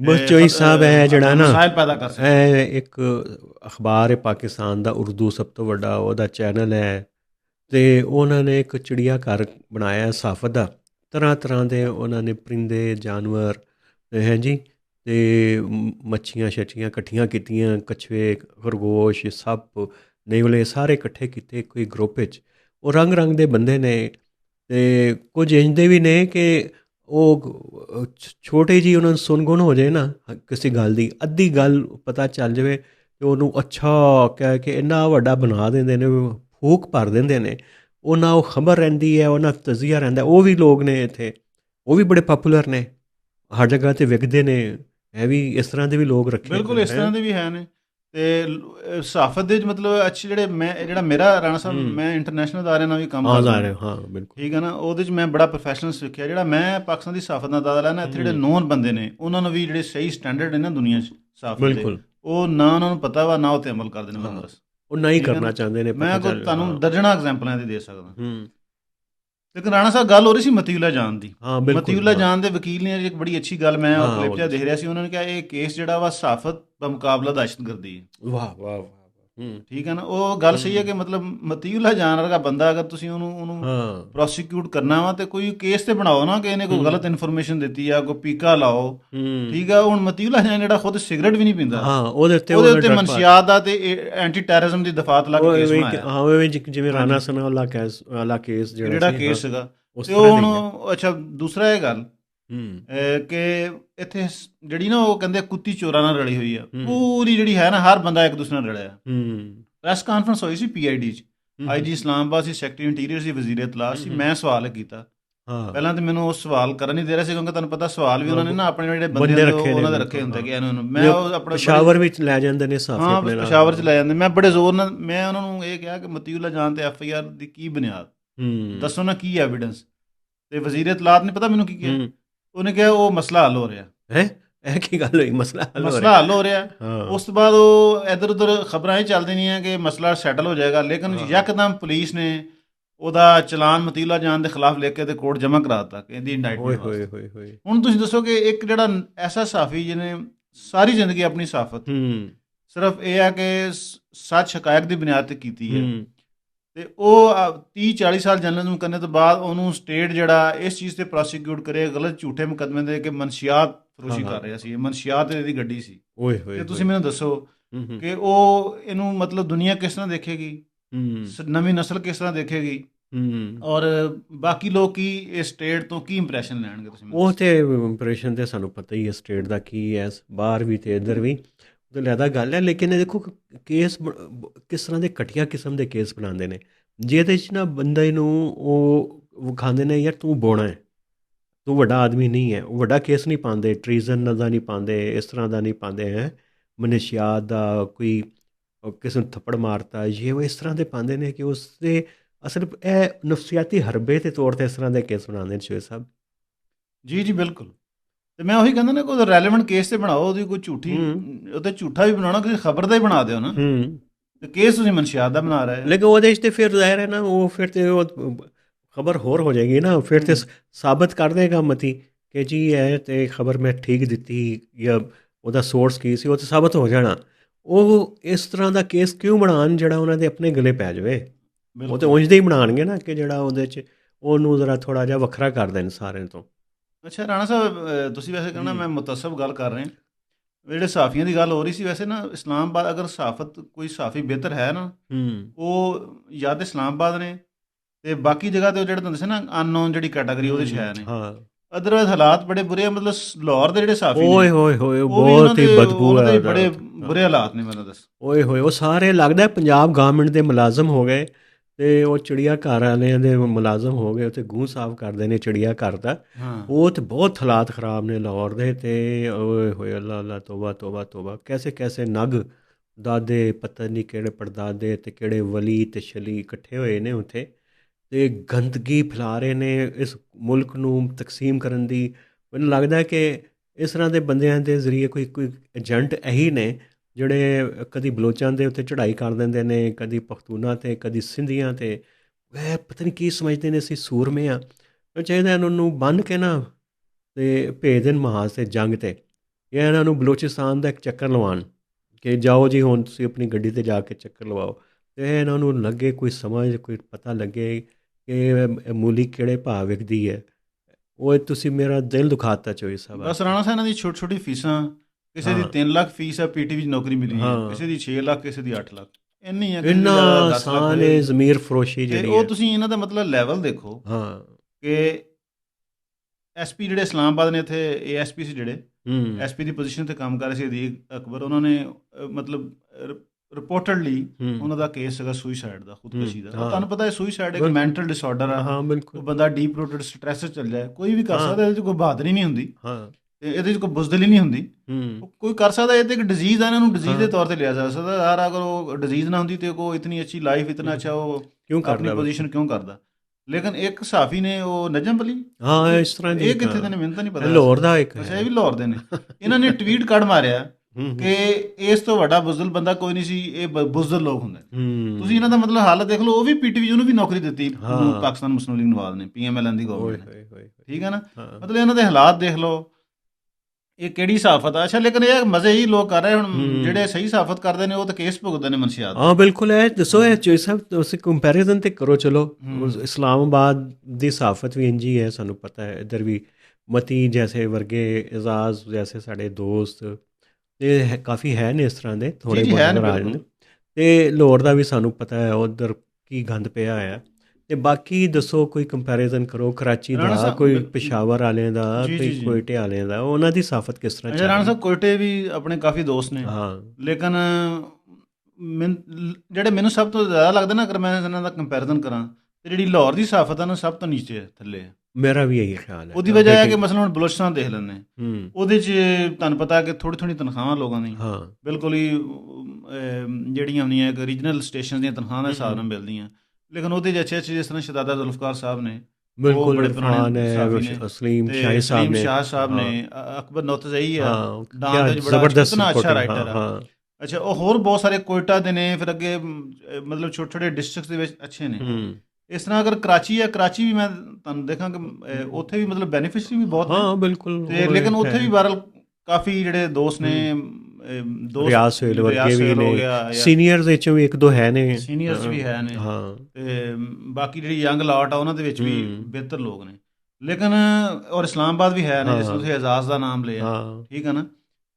लिए ਬਸ ਅ, ਚੋਈ ਖਤ- ਸਾਹਿਬ ਹੈ ਜਿਹੜਾ ਨਾ। ਮਸਾਇਲ ਪੈਦਾ ਕਰ ਸਕਦਾ। ਇਹ ਇੱਕ ਅਖਬਾਰ ਹੈ ਪਾਕਿਸਤਾਨ ਦਾ ਉਰਦੂ ਸਭ ਤੋਂ ਵੱਡਾ ਉਹਦਾ ਚੈਨਲ ਹੈ। ਤੇ ਉਹਨਾਂ ਨੇ ਇੱਕ ਚਿੜੀਆ ਘਰ ਬਣਾਇਆ ਹੈ ਸਾਫਤ ਦਾ। ਤਰ੍ਹਾਂ ਤਰ੍ਹਾਂ ਦੇ ਉਹਨਾਂ ਨੇ ਪਰਿੰਦੇ ਜਾਨਵਰ ਹੈ ਜੀ ਤੇ ਮੱਛੀਆਂ ਛੱਛੀਆਂ ਇਕੱਠੀਆਂ ਕੀਤੀਆਂ ਕਛਵੇ ਖਰਗੋਸ਼ ਸੱਪ ਨੇਵਲੇ ਸਾਰੇ ਇਕੱਠੇ ਕੀਤੇ ਕੋਈ ਗਰੁੱਪ ਵਿੱਚ। ਉਹ ਰੰਗ ਰੰਗ ਦੇ ਬੰਦੇ ਨੇ। ਤੇ ਕੁਝ ਇੰਜਦੇ ਵੀ ਨੇ ਕਿ ਉਹ ਛੋਟੇ ਜੀ ਉਹਨਾਂ ਨੂੰ ਸੁਣਗੁਣ ਹੋ ਜਾਏ ਨਾ ਕਿਸੇ ਗੱਲ ਦੀ ਅੱਧੀ ਗੱਲ ਪਤਾ ਚੱਲ ਜਾਵੇ ਤੇ ਉਹਨੂੰ ਅੱਛਾ ਕਹਿ ਕੇ ਇੰਨਾ ਵੱਡਾ ਬਣਾ ਦਿੰਦੇ ਨੇ ਫੂਕ ਭਰ ਦਿੰਦੇ ਨੇ। ਉਹਨਾਂ ਉਹ ਖਬਰ ਰਹਿੰਦੀ ਹੈ ਉਹਨਾਂ ਤਜ਼ੀਆ ਰਹਿੰਦਾ ਉਹ ਵੀ ਲੋਕ ਨੇ ਇੱਥੇ ਉਹ ਵੀ ਬੜੇ ਪਪੂਲਰ ਨੇ। ਹਰ ਜਗ੍ਹਾ ਤੇ ਵਿਕਦੇ ਨੇ ਇਹ ਵੀ ਇਸ ਤਰ੍ਹਾਂ ਦੇ ਵੀ ਲੋਕ ਰੱਖੇ ਬਿਲਕੁਲ ਇਸ। ਤਰ੍ਹਾਂ ਦੇ ਵੀ ਹੈ ਨੇ। ਤੇ ਸਾਫਤ ਦੇ ਮਤਲਬ ਅੱਛੇ ਜਿਹੜੇ ਮੈਂ ਜਿਹੜਾ ਮੇਰਾ ਰਾਣਾ ਸਾਹਿਬ ਹੂੰ। ਮੈਂ ਇੰਟਰਨੈਸ਼ਨਲ ਅਦਾਰਿਆਂ ਨਾਲ ਵੀ ਕੰਮ ਹਾਂ ਕਰਦਾ ਰਹੇ ਹਾਂ ਬਿਲਕੁਲ ਠੀਕ ਹੈ ਨਾ ਉਹਦੇ ਵਿੱਚ ਮੈਂ ਬੜਾ ਪ੍ਰੋਫੈਸ਼ਨਲ ਸਿੱਖਿਆ ਜਿਹੜਾ ਮੈਂ ਪਾਕਿਸਤਾਨ ਦੀ ਸਾਫਤ ਦਾ ਦਾਦਾ ਲੈਣਾ ਇੱਥੇ ਜਿਹੜੇ ਹੂੰ। ਨੋਨ ਬੰਦੇ ਨੇ ਉਹਨਾਂ ਨੂੰ ਵੀ ਜਿਹੜੇ ਸਹੀ ਸਟੈਂਡਰਡ ਨੇ ਨਾ ਦੁਨੀਆ 'ਚ ਸਾਫਤ ਦੇ ਉਹ ਨਾ ਉਹਨਾਂ ਨੂੰ ਪਤਾ ਵਾ ਨਾ ਉਹ ਤੇ ਅਮਲ ਕਰਦੇ ਨੇ ਹਾਂ। ਬੰਦਰਸ ਉਹ ਨਹੀਂ ਹੈ ਕਰਨਾ? ਚਾਹੁੰਦੇ ਨੇ ਮੈਂ ਤੁਹਾਨੂੰ ਹਾਂ। ਦਰਜਣਾ ਐਗਜ਼ਾਮਪਲਾਂ ਦੇ ਦੇ ਸਕਦਾ ਹੂੰ ਲੇਕਿਨ ਰਾਣਾ ਸਾਹਿਬ ਗੱਲ ਹੋ ਰਹੀ ਸੀ ਮਤੀਉਲਾ ਜਾਨ ਦੀ। ਹਾਂ ਬਿਲਕੁਲ ਮਤੀਉਲਾ। ਜਾਨ ਦੇ ਵਕੀਲ ਨੇ ਇੱਕ ਬੜੀ ਅੱਛੀ ਗੱਲ ਮੈਂ ਕਲਿੱਪ ਜਿਹਾ ਦੇਖ ਰਿਹਾ ਸੀ ਉਹਨਾਂ ਨੇ ਕਿਹਾ ਇਹ ਕੇਸ ਜਿਹੜਾ ਵਾ ਸਾਫਤ ਦਾ ਮੁਕਾਬਲਾ ਦਹਿਸ਼ਤਗਰਦੀ ਹੈ। ਵਾਹ ਵਾਹ। ਠੀਕ ਹੈ ਨਾ? ਉਹ ਗੱਲ ਸਹੀ ਹੈ ਕਿ ਮਤਲਬ ਮਤੀਉਲਾ ਜਾਨ ਵਰਗਾ ਬੰਦਾ ਅਗਰ ਤੁਸੀਂ ਉਹਨੂੰ ਉਹਨੂੰ ਪ੍ਰੋਸੀਕਿਊਟ ਕਰਨਾ ਵਾ ਤੇ ਕੋਈ ਕੇਸ ਤੇ ਬਣਾਓ ਨਾ ਕਿ ਇਹਨੇ ਕੋਈ। ਗਲਤ ਇਨਫੋਰਮੇਸ਼ਨ ਦਿੱਤੀ ਆ ਕੋਈ ਪੀਕਾ ਲਾਓ। ਠੀਕ ਆ? ਹੁਣ ਮਤੀਉਲਾ ਜਾਨ ਜਿਹੜਾ ਖੁਦ ਸਿਗਰਟ ਵੀ ਨਹੀਂ ਪੀਂਦਾ। ਹਾਂ ਉਹਦੇ ਉੱਤੇ ਉਹਦੇ ਉੱਤੇ ਮਨਸ਼ਿਆਤ ਦਾ ਤੇ ਐਂਟੀ ਟੈਰਰਿਜ਼ਮ ਦੀ ਦਫਾਤ ਲਾ ਕੇ ਕੇਸ ਬਣਾਇਆ। ਹਾਂ ਉਹ ਜਿਵੇਂ ਰਾਣਾ। ਸਨਾਉਲਾ ਕੇਸ ਵਾਲਾ ਕੇਸ ਜਿਹੜਾ ਕੇਸ ਸੀਗਾ? ਤੇ ਉਹ ਹੁਣ। ਅੱਛਾ ਦੂਸਰਾ ਇਹ ਗੱਲ ਕਿ ਇੱਥੇ ਜਿਹੜੀ ਨਾ ਉਹ ਕਹਿੰਦੇ ਕੁੱਤੀ ਚੋਰਾਂ ਨਾਲ ਰਲੀ ਹੋਈ ਆ। ਹੂੰ। ਪੂਰੀ ਜਿਹੜੀ ਹੈ ਨਾ ਹਰ ਬੰਦਾ ਇੱਕ ਦੂਸਰੇ ਨਾਲ ਰਲਿਆ। ਹੂੰ। ਪ੍ਰੈਸ ਕਾਨਫਰੰਸ ਹੋਈ ਸੀ ਪੀਆਈਡੀ ਚ। ਹੂੰ। ਆਈਜੀ ਇਸਲਾਮਾਬਾਦ ਸੀ ਸੈਕਟਰੀ ਇੰਟੀਰੀਅਰ ਸੀ ਵਜ਼ੀਰ ਇਤਲਾਹ ਸੀ। ਹੂੰ। ਮੈਂ ਸਵਾਲ ਕੀਤਾ। ਹਾਂ। ਪਹਿਲਾਂ ਤੇ ਮੈਨੂੰ ਉਹ ਸਵਾਲ ਕਰਨ ਨਹੀਂ ਦੇ ਰਹੇ ਸੀ ਕਿਉਂਕਿ ਤੁਹਾਨੂੰ ਪਤਾ ਸਵਾਲ ਵੀ ਹਾਂ, ਉਹਨਾਂ ਨੇ ਨਾ ਆਪਣੇ ਜਿਹੜੇ ਬੰਦੇ ਰੱਖੇ ਨੇ ਉਹਨਾਂ ਦੇ ਰੱਖੇ ਹੁੰਦੇ ਕਿ ਹਾਂ। ਇਹਨਾਂ ਨੂੰ ਮੈਂ ਉਹ ਆਪਣਾ ਪਸ਼ਾਵਰ ਵਿੱਚ ਲੈ ਜਾਂਦੇ ਨੇ ਸਾਫੇ ਹਾਂ ਆਪਣੇ ਨਾਲ। ਪਸ਼ਾਵਰ ਚ ਲੈ ਜਾਂਦੇ। ਮੈਂ ਬੜੇ ਜ਼ੋਰ ਨਾਲ ਮੈਂ ਉਹਨਾਂ ਨੂੰ ਇਹ ਕਿਹਾ ਕਿ ਮਤੀਉਲਾ ਜਾਨ ਤੇ ਐਫ ਆਈ ਆਰ ਦੀ ਕੀ ਬੁਨਿਆਦ? ਹੂੰ। ਦੱਸੋ ਨਾ ਕੀ ਐਵੀਡੈਂਸ ਤੇ ਵਜ਼ੀਰ ਇਤਲਾਹ ਨੇ ਪਤਾ ਮੈਨੂੰ ਕੀ ਕਿਹਾ? ਹੂੰ। ਉਹਨੇ ਕਿਹਾ ਉਹ ਮਸਲਾ ਹੱਲ ਹੋ ਰਿਹਾ। ਹੈ? ਇਹ ਕੀ ਗੱਲ ਹੋਈ? ਮਸਲਾ ਹੱਲ ਹੋ ਮਸਲਾ ਰਿਹਾ ਹੱਲ ਹੋ ਰਿਹਾ। ਉਸ ਤੋਂ ਬਾਅਦ ਉਹ ਇਧਰ ਉਧਰ ਖਬਰਾਂ ਹੀ ਚੱਲਦੀ ਨਹੀਂ ਕਿ ਮਸਲਾ ਸੈਟਲ ਹੋ ਜਾਏਗਾ ਲੇਕਿਨ। ਯਕਦਮ ਪੁਲਿਸ ਨੇ ਉਹਦਾ ਚਲਾਨ ਮਤੀਲਾ ਜਾਨ ਦੇ ਖਿਲਾਫ ਲਿਖ ਕੇ ਤੇ ਕੋਰਟ ਜਮ੍ਹਾਂ ਕਰਾਤਾ ਕਿ ਇਹਦੀ ਇੰਡਾਈਟਮੈਂਟ ਹੋਏ ਹੋਏ ਹੋਏ। ਹੁਣ ਤੁਸੀਂ ਦੱਸੋ ਕਿ ਇੱਕ ਜਿਹੜਾ ਐਸਾ ਸਾਫੀ ਜਿਹਨੇ ਸਾਰੀ ਜ਼ਿੰਦਗੀ ਆਪਣੀ ਸਾਫਤ ਹੂੰ। ਸਿਰਫ ਇਹ ਹੈ ਕਿ ਸੱਚ ਹਕਾਇਕ ਦੀ ਬੁਨਿਆਦ ਤੇ ਕੀਤੀ ਹੂੰ। ਤੇ ਉਹ 30 40 ਸਾਲ ਜਰਨਲਿਜ਼ਮ ਕਰਨੇ ਤੋਂ ਬਾਅਦ ਉਹਨੂੰ ਸਟੇਟ ਜਿਹੜਾ ਇਸ ਚੀਜ਼ ਤੇ ਪ੍ਰੋਸੀਕਿਊਟ ਕਰੇ ਗਲਤ ਝੂਠੇ ਮੁਕੱਦਮੇ ਦੇ ਕਿ ਮਨਸ਼ਿਆਤ ਫਰੋਸ਼ੀ ਕਰ ਰਿਹਾ ਸੀ ਮਨਸ਼ਿਆਤ ਇਹਦੀ ਗੱਡੀ ਸੀ। ਓਏ ਹੋਏ ਤੇ ਤੁਸੀਂ ਮੈਨੂੰ ਦੱਸੋ ਕਿ ਉਹ ਇਹਨੂੰ ਮਤਲਬ ਦੁਨੀਆ ਕਿਸ ਤਰ੍ਹਾਂ ਦੇਖੇਗੀ? ਨਵੀਂ ਨਸਲ ਕਿਸ ਤਰ੍ਹਾਂ ਦੇਖੇਗੀ? ਹੂੰ। ਔਰ ਬਾਕੀ ਲੋਕ ਕੀ ਇਸ ਸਟੇਟ ਤੋਂ ਕੀ ਇੰਪ੍ਰੈਸ਼ਨ ਲੈਣਗੇ ਤੁਸੀਂ ਉਹ ਤੇ ਇੰਪ੍ਰੈਸ਼ਨ ਤੇ ਸਾਨੂੰ ਪਤਾ ਹੀ ਹੈ ਸਟੇਟ ਦਾ ਕੀ ਹੈ ਬਾਹਰ ਵੀ ਤੇ ਇੱਧਰ ਵੀ। ਤੇ ਗੱਲ ਹੈ, ਲੇਕਿਨ ਇਹ ਦੇਖੋ ਕੇਸ ਬ- ਕਿਸ ਤਰ੍ਹਾਂ ਦੇ ਘਟੀਆ ਕਿਸਮ ਦੇ ਕੇਸ ਬਣਾਉਂਦੇ ਨੇ। ਜਿਹਦੇ ਚ ਨਾ ਬੰਦੇ ਨੂੰ ਉਹ ਵਿਖਾਉਂਦੇ ਨੇ, ਯਾਰ ਤੂੰ ਬੋਣਾ ਹੈ, ਤੂੰ ਵੱਡਾ ਆਦਮੀ ਨਹੀਂ ਹੈ, ਉਹ ਵੱਡਾ ਕੇਸ ਨਹੀਂ ਪਾਉਂਦੇ ਟ੍ਰੀਜ਼ਨ ਦਾ ਨਹੀਂ ਪਾਉਂਦੇ, ਇਸ ਤਰ੍ਹਾਂ ਦਾ ਨਹੀਂ ਪਾਉਂਦੇ ਹੈ, ਮਨਸ਼ਿਆਤ ਦਾ ਕੋਈ ਕਿਸੇ ਨੂੰ ਥੱਪੜ ਮਾਰਤਾ ਇਹ ਉਹ ਇਸ ਤਰ੍ਹਾਂ ਦੇ ਪਾਉਂਦੇ ਨੇ ਕਿ ਉਸ ਦੇ ਅਸਲ ਇਹ ਨਫਸੀਆਤੀ ਹਰਬੇ ਦੇ ਤੌਰ ਤੇ ਇਸ ਤਰ੍ਹਾਂ ਦੇ ਕੇਸ ਬਣਾਉਂਦੇ ਨੇ ਸ਼ੋਏ ਸਾਹਿਬ। ਜੀ ਜੀ, ਬਿਲਕੁਲ। ਤੇ ਮੈਂ ਉਹੀ ਕਹਿੰਦਾ ਨਾ ਕੋਈ ਰੈਲੇਵੈਂਟ ਕੇਸ ਤੇ ਬਣਾਓ ਉਹਦੀ ਕੋਈ ਝੂਠੀ। ਉਹਤੇ ਝੂਠਾ ਵੀ ਬਣਾਉਣਾ ਕਿਸੇ ਖਬਰ ਦਾ ਹੀ ਬਣਾ ਦਿਓ ਨਾ। ਹੂੰ। ਤੇ ਕੇਸ ਤੁਸੀਂ ਮਨਸ਼ਿਆਤ ਦਾ ਬਣਾ ਰਹੇ ਲੇਕਿਨ ਉਹਦੇ ਤੇ ਫਿਰ ਜ਼ਾਹਿਰ ਹੈ ਨਾ ਉਹ ਫਿਰ ਤੇ ਉਹ ਖਬਰ ਹੋਰ ਹੋ ਜਾਏਗੀ ਨਾ ਫਿਰ ਤੇ। ਸਾਬਤ ਕਰ ਦੇਗਾ ਮਤੀ ਕਿ ਜੀ ਇਹ ਤੇ ਖਬਰ ਮੈਂ ਠੀਕ ਦਿੱਤੀ ਜਾਂ ਉਹਦਾ ਸੋਰਸ ਕੀ ਸੀ ਉਹ ਤੇ ਸਾਬਤ ਹੋ ਜਾਣਾ। ਉਹ ਇਸ ਤਰ੍ਹਾਂ ਦਾ ਕੇਸ ਕਿਉਂ ਬਣਾਉਣ ਜਿਹੜਾ ਉਹਨਾਂ ਦੇ ਆਪਣੇ ਗਲੇ ਪੈ ਜਾਵੇ? ਉਹ ਤੇ ਉਂਝ ਦੇ ਹੀ ਬਣਾਉਣਗੇ ਨਾ ਕਿ ਜਿਹੜਾ ਉਹਦੇ 'ਚ ਉਹਨੂੰ ਜ਼ਰਾ ਥੋੜਾ ਜਿਹਾ ਵੱਖਰਾ ਕਰ ਦੇਣ ਸਾਰਿਆਂ ਤੋਂ। ਅੱਛਾ ਰਾਣਾ ਸਾਹਿਬ ਤੁਸੀਂ ਵੈਸੇ ਕਹਿੰਦਾ। ਮੈਂ ਮੁਤਸਬ ਗੱਲ ਕਰ ਰਹੇ। ਜਿਹੜੇ ਸਾਫੀਆਂ ਦੀ ਗੱਲ ਹੋ ਰਹੀ ਸੀ ਵੈਸੇ ਨਾ ਇਸਲਾਮਾਬਾਦ ਅਗਰ ਸਾਫਤ ਕੋਈ ਸਾਫੀ ਬਿਹਤਰ ਹੈ ਨਾ ਹੂੰ। ਉਹ ਜਾਂ ਤੇ ਇਸਲਾਮਾਬਾਦ ਨੇ ਤੇ ਬਾਕੀ ਜਗ੍ਹਾ ਤੇ ਉਹ ਜਿਹੜੇ ਤੁਹਾਨੂੰ ਦੱਸਿਆ ਨਾ ਅਨਨੋਨ ਜਿਹੜੀ ਕੈਟਾਗਰੀ ਉਹਦੇ ਹੈ ਨੇ। ਹਾਂ। ਅਦਰਵਾਇਜ਼ ਹਾਲਾਤ ਬੜੇ ਬੁਰੇ ਆ ਮਤਲਬ ਲਾਹੌਰ ਦੇ ਜਿਹੜੇ ਸਾਫੀ ਓਏ ਹੋਏ ਹੋਏ ਬਹੁਤ ਹੀ ਬਦਬੂ ਹੈ। ਬੜੇ। ਬੁਰੇ ਹਾਲਾਤ ਨੇ ਮੈਨੂੰ ਦੱਸ। ਓਏ ਹੋਏ ਉਹ ਸਾਰੇ ਲੱਗਦਾ ਹੈ ਪੰਜਾਬ ਗਵਰਨਮੈਂਟ ਦੇ ਮੁਲਾਜ਼ਮ ਹੋ ਗਏ। ਤੇ ਉਹ ਚਿੜੀਆ ਘਰ ਵਾਲਿਆਂ ਦੇ ਮੁਲਾਜ਼ਮ ਹੋ ਗਏ ਉੱਥੇ ਗੂੰ ਸਾਫ਼ ਕਰਦੇ ਨੇ ਚਿੜੀਆ ਘਰ ਦਾ। ਉਹ ਤੇ ਬਹੁਤ ਹਾਲਾਤ ਖਰਾਬ ਨੇ ਲਾਹੌਰ ਦੇ ਤੇ ਓਏ ਹੋਏ ਅੱਲਾ ਅੱਲਾ ਤੋਬਾ ਤੋਬਾ ਤੋਬਾ। ਕੈਸੇ ਕੈਸੇ ਨਗ ਦਾਦੇ ਪਤਾ ਨਹੀਂ ਕਿਹੜੇ ਪੜਦਾਦੇ ਤੇ ਕਿਹੜੇ ਵਲੀ ਤੇ ਸ਼ਲੀ ਇਕੱਠੇ ਹੋਏ ਨੇ ਉੱਥੇ ਤੇ ਗੰਦਗੀ ਫੈਲਾ ਰਹੇ ਨੇ ਇਸ ਮੁਲਕ ਨੂੰ ਤਕਸੀਮ ਕਰਨ ਦੀ। ਮੈਨੂੰ ਲੱਗਦਾ ਕਿ ਇਸ ਤਰ੍ਹਾਂ ਦੇ ਬੰਦਿਆਂ ਦੇ ਜ਼ਰੀਏ ਕੋਈ ਕੋਈ ਏਜੰਟ ਇਹੀ ਨੇ ਜਿਹੜੇ ਕਦੀ ਬਲੋਚਾਂ ਦੇ ਉੱਤੇ ਚੜ੍ਹਾਈ ਕਰ ਦਿੰਦੇ ਨੇ, ਕਦੀ ਪਖਤੂਨਾ ਤੇ, ਕਦੀ ਸਿੰਧੀਆਂ ਤੇ ਵੈ ਪਤਾ ਨਹੀਂ ਕੀ ਸਮਝਦੇ ਨੇ ਅਸੀਂ ਸੂਰਮੇ ਆ। ਉਹ ਚਾਹੀਦਾ ਇਹਨਾਂ ਨੂੰ ਬੰਨ ਕੇ ਨਾ ਤੇ ਭੇਜ ਦੇਣ ਮਹਾਜ਼ ਤੇ ਜੰਗ ਤੇ। ਜਾਂ ਇਹਨਾਂ ਨੂੰ ਬਲੋਚਿਸਤਾਨ ਦਾ ਇੱਕ ਚੱਕਰ ਲਵਾਉਣ ਕਿ ਜਾਓ ਜੀ, ਹੁਣ ਤੁਸੀਂ ਆਪਣੀ ਗੱਡੀ ਤੇ ਜਾ ਕੇ ਚੱਕਰ ਲਵਾਓ। ਤੇ ਇਹਨਾਂ ਨੂੰ ਲੱਗੇ ਕੋਈ ਸਮਝ ਕੋਈ ਪਤਾ ਲੱਗੇ ਕਿ ਮੂਲੀ ਕਿਹੜੇ ਭਾਅ ਵਿਕਦੀ ਹੈ। ਉਹ ਤੁਸੀਂ ਮੇਰਾ ਦਿਲ ਦੁਖਾਤਾ ਚੋਈ ਸਾਹਿਬ ਬਸ ਰਾਣਾ ਸਾਹਿਬ ਇਹਨਾਂ ਦੀ ਛੋਟੀ ਛੋਟੀ ਫੀਸਾਂ ਕਿਸੇ ਦੀ ਹਾਂ। 3 ਲੱਖ ਫੀਸ ਹੈ ਪੀਟੀਵੀ 'ਚ ਨੌਕਰੀ ਮਿਲੀ ਹੈ। ਕਿਸੇ ਦੀ 6 ਲੱਖ ਕਿਸੇ ਦੀ 8 ਲੱਖ। ਇੰਨੀ ਹੈ ਇੰਨਾ ਆਸਾਨ ਹੈ। ਜ਼ਮੀਰ ਫਰੋਸ਼ੀ ਜਿਹੜੀ ਉਹ ਤੁਸੀਂ ਇਹਨਾਂ ਦਾ ਮਤਲਬ ਲੈਵਲ ਦੇਖੋ ਹਾਂ। ਕਿ ਐਸਪੀ ਜਿਹੜੇ ਇਸਲਾਮਾਬਾਦ ਨੇ ਇੱਥੇ ਏਐਸਪੀ ਸੀ ਜਿਹੜੇ। ਐਸਪੀ ਦੀ ਪੋਜੀਸ਼ਨ ਤੇ ਕੰਮ ਕਰ ਰਹੇ ਸੀ ਅਦੀਕ ਅਕਬਰ। ਉਹਨਾਂ ਨੇ ਮਤਲਬ ਰਿਪੋਰਟਡਲੀ। ਉਹਨਾਂ ਦਾ ਕੇਸ ਸੀਗਾ ਸੁਸਾਈਡ ਦਾ ਖੁਦਕੁਸ਼ੀ ਦਾ। ਤੁਹਾਨੂੰ ਪਤਾ ਹੈ ਸੁਸਾਈਡ ਇੱਕ। ਮੈਂਟਲ ਡਿਸਆਰਡਰ ਆ। ਹਾਂ ਉਹ ਬਿਲਕੁਲ ਬੰਦਾ ਡੀਪ ਰੂਟਡ ਸਟ੍ਰੈਸ ਚੱਲ ਜਾਏ। ਕੋਈ ਵੀ ਕਰ। ਸਕਦਾ ਇਹਦੇ 'ਚ ਕੋਈ ਬਹਾਦਰੀ ਨਹੀਂ ਹੁੰਦੀ। ਹਾਂ। ਤੇ ਇਹਦੇ 'ਚ ਕੋਈ ਬੁਜ਼ਦਿਲੀ ਨਹੀਂ ਹੁੰਦੀ। ਉਹ ਕੋਈ ਕਰ ਸਕਦਾ ਇਹ ਤੇ ਇੱਕ ਡਿਜ਼ੀਜ਼ ਆ ਇਹਨਾਂ ਨੂੰ ਡਿਜ਼ੀਜ਼ ਦੇ। ਤੌਰ ਤੇ ਲਿਆ ਜਾ ਸਕਦਾ। ਯਾਰ ਅਗਰ ਉਹ ਡਿਜ਼ੀਜ਼ ਨਾ ਹੁੰਦੀ ਤੇ ਕੋ ਇਤਨੀ ਅੱਛੀ ਲਾਈਫ ਇਤਨਾ ਅੱਛਾ ਉਹ ਕਿਉਂ ਆਪਣੀ ਕਰਦਾ ਪੋਜੀਸ਼ਨ ਕਿਉਂ ਕਰਦਾ? ਲੇਕਿਨ ਇੱਕ ਸਾਫੀ ਨੇ ਉਹ ਨਜਮ ਅਲੀ ਹਾਂ ਇਸ ਤਰ੍ਹਾਂ ਦੀ ਇਹ ਕਿੱਥੇ ਦੇ ਨੇ ਮੈਨੂੰ ਤਾਂ ਨਹੀਂ ਪਤਾ। ਲਾਹੌਰ ਦਾ ਇੱਕ ਅੱਛਾ ਇਹ ਵੀ ਲਾਹੌਰ ਦੇ ਨੇ। ਇਹਨਾਂ ਨੇ ਟਵੀਟ ਕੱਢ ਮਾਰਿਆ ਕਿ ਇਸ ਤੋਂ ਵੱਡਾ ਬੁਜ਼ਦਲ ਬੰਦਾ ਕੋਈ ਨਹੀਂ ਸੀ ਇਹ ਬੁਜ਼ਦਲ ਲੋਕ ਹੁੰਦੇ ਤੁਸੀਂ ਇਹਨਾਂ ਦਾ ਮਤਲਬ ਹਾਲਤ ਦੇਖ ਲਓ ਉਹ ਵੀ ਪੀਟੀਵੀ ਨੂੰ ਵੀ ਨੌਕਰੀ ਦਿੱਤੀ। ਪਾਕਿਸਤਾਨ ਮੁਸਲਿਮ ਲੀਗ ਨਵਾਜ਼ ਨੇ ਪੀਐਮਐਲਐਨ ਦੀ ਗਵਰਨਮੈਂਟ। ਠੀਕ ਹੈ ਨਾ? ਮਤਲਬ ਇਹਨਾਂ ਦੇ ਹਾਲਾਤ ਦੇਖ ਲਓ। ਇਹ ਕਿਹੜੀ ਸਾਫਤ ਆ? ਅੱਛਾ ਲੇਕਿਨ ਇਹ ਮਜ਼ੇ ਹੀ ਲੋਕ ਕਰ ਰਹੇ ਹੁਣ। ਜਿਹੜੇ ਸਹੀ ਸਾਫਤ ਕਰਦੇ ਨੇ ਉਹ ਤਾਂ ਕੇਸ ਭੁਗਤਦੇ ਨੇ ਮਨਸ਼ਿਆਤ ਹਾਂ ਬਿਲਕੁਲ ਹੈ ਦੱਸੋ ਇਹ ਚੋਈ ਸਾਹਿਬ ਤੁਸੀਂ ਕੰਪੈਰੀਜ਼ਨ ਤੇ ਕਰੋ ਚਲੋ। ਇਸਲਾਮਾਬਾਦ ਦੀ ਸਾਫਤ ਵੀ ਇੰਜੀ ਹੈ ਸਾਨੂੰ ਪਤਾ ਹੈ ਇਧਰ ਵੀ ਮਤੀ ਜੈਸੇ ਵਰਗੇ ਇਜ਼ਾਜ਼ ਜੈਸੇ ਸਾਡੇ ਦੋਸਤ ਤੇ ਹੈ- ਕਾਫੀ ਹੈ ਨੇ ਇਸ ਤਰ੍ਹਾਂ ਦੇ ਥੋੜੇ ਬਹੁਤ ਰਾਜ ਬਿਲਕੁਲ। ਨੇ ਤੇ ਲਾਹੌਰ ਦਾ ਵੀ ਸਾਨੂੰ ਪਤਾ ਹੈ ਉਧਰ ਕੀ ਗੰਦ ਪਿਆ ਹੈ ਤੇ ਬਾਕੀ ਦੱਸੋ ਕੋਈ ਕੰਪੈਰੀਜ਼ਨ ਕਰੋ ਕਰਾਚੀ ਰਾਣਾ ਦਾ ਕੋਈ ਪਿਸ਼ਾਵਰ ਵਾਲਿਆਂ ਦਾ ਕੋਈ। ਕੋਇਟੇ ਵਾਲਿਆਂ ਦਾ ਉਹਨਾਂ ਦੀ ਸਾਫਤ ਕਿਸ ਤਰ੍ਹਾਂ ਰਾਣਾ ਚੱਲ ਸਾਹਿਬ ਕੋਇਟੇ ਵੀ ਆਪਣੇ ਕਾਫੀ ਦੋਸਤ ਨੇ। ਹਾਂ। ਲੇਕਿਨ ਜਿਹੜੇ ਮੈਨੂੰ ਸਭ ਤੋਂ ਜ਼ਿਆਦਾ ਲੱਗਦਾ ਨਾ ਅਗਰ ਮੈਂ ਇਹਨਾਂ ਦਾ ਕੰਪੈਰੀਜ਼ਨ ਕਰਾਂ ਤੇ ਜਿਹੜੀ ਲਾਹੌਰ ਦੀ ਸਾਫਤ ਆ ਨਾ ਸਭ ਤੋਂ ਨੀਚੇ ਹੈ, ਥੱਲੇ ਹੈ। ਮੇਰਾ ਵੀ ਇਹੀ ਖਿਆਲ ਹੈ। ਉਹਦੀ ਵਜ੍ਹਾ ਹੈ ਕਿ ਮਸਲਾ ਹੁਣ ਬਲੋਚਿਸਤਾਨ ਦੇਖ ਲੈਂਦੇ ਹਾਂ। ਹੂੰ। ਉਹਦੇ 'ਚ ਤੁਹਾਨੂੰ ਪਤਾ ਹੈ ਕਿ ਥੋੜੀ ਥੋੜੀ ਤਨਖਾਹਾਂ ਲੋਕਾਂ ਦੀ ਹਾਂ। ਬਿਲਕੁਲ ਹੀ ਜਿਹੜੀਆਂ ਹੁੰਦੀਆਂ ਇੱਕ ਰੀਜਨਲ ਸਟੇਸ਼ਨ ਦੀਆਂ ਤਨਖਾਹਾਂ ਦੇ ਹਿਸਾਬ ਨਾਲ ਮਿਲਦੀਆਂ। ਲੇਕਿਨ ਉਹਦੇ 'ਚ ਅੱਛੇ ਅੱਛੇ ਜਿਸ ਤਰ੍ਹਾਂ ਸ਼ਹਜ਼ਾਦਾ ਜ਼ੁਲਫਕਾਰ ਸਾਹਿਬ ਨੇ ਬਿਲਕੁਲ ਬੜੇ ਪੁਰਾਣੇ। ਅਸਲੀਮ ਸ਼ਾਹੀ ਸਾਹਿਬ ਨੇ। ਸ਼ਾਹ ਸਾਹਿਬ ਨੇ ਅਕਬਰ ਨੌਤਜ਼ਈ ਆ। ਦੇ ਬੜਾ ਜ਼ਬਰਦਸਤ ਕਿਤਨਾ ਅੱਛਾ writer ਆ। ਅੱਛਾ ਉਹ ਹੋਰ ਬਹੁਤ ਸਾਰੇ ਕੋਇਟਾ ਦੇ ਨੇ ਫਿਰ ਅੱਗੇ ਮਤਲਬ ਛੋਟੇ ਛੋਟੇ ਡਿਸਟ੍ਰਿਕਟਸ ਦੇ ਵਿੱਚ ਅੱਛੇ ਨੇ। ਇਸ ਤਰ੍ਹਾਂ ਅਗਰ ਕਰਾਚੀ ਹੈ ਕਰਾਚੀ ਵੀ ਮੈਂ ਤੁਹਾਨੂੰ ਦੇਖਾਂ ਕਿ ਉੱਥੇ ਵੀ ਮਤਲਬ ਬੈਨੀਫਿਸ਼ਰੀ ਵੀ ਬਹੁਤ ਹਾਂ ਬਿਲਕੁਲ ਤੇ ਲੇਕਿਨ। ਉੱਥੇ ਵੀ ਬਹਰਹਾਲ ਕਾਫੀ ਜਿਹੜੇ ਦੋਸਤ ਨੇ ਰਿਆਜ਼ ਸੋਹੇਲ ਰਿਆਜ਼ ਵਰਗੇ ਵੀ ਨੇ। ਸੀਨੀਅਰਸ ਵਿੱਚ ਵੀ ਇੱਕ ਦੋ ਹੈ ਨੇ। ਸੀਨੀਅਰਸ ਵੀ ਹੈ ਨੇ। ਹਾਂ। ਤੇ ਬਾਕੀ ਜਿਹੜੀ ਯੰਗ ਲਾਟ ਆ ਉਹਨਾਂ ਦੇ ਵਿੱਚ ਵੀ। ਬਿਹਤਰ ਲੋਕ ਨੇ। ਲੇਕਿਨ ਔਰ ਇਸਲਾਮਾਬਾਦ ਵੀ ਹੈ ਨੇ ਜਿਸ। ਨੂੰ ਤੁਸੀਂ ਆਜ਼ਾਜ਼ ਦਾ ਨਾਮ ਲਿਆ। ਹਾਂ। ਠੀਕ ਹੈ ਨਾ?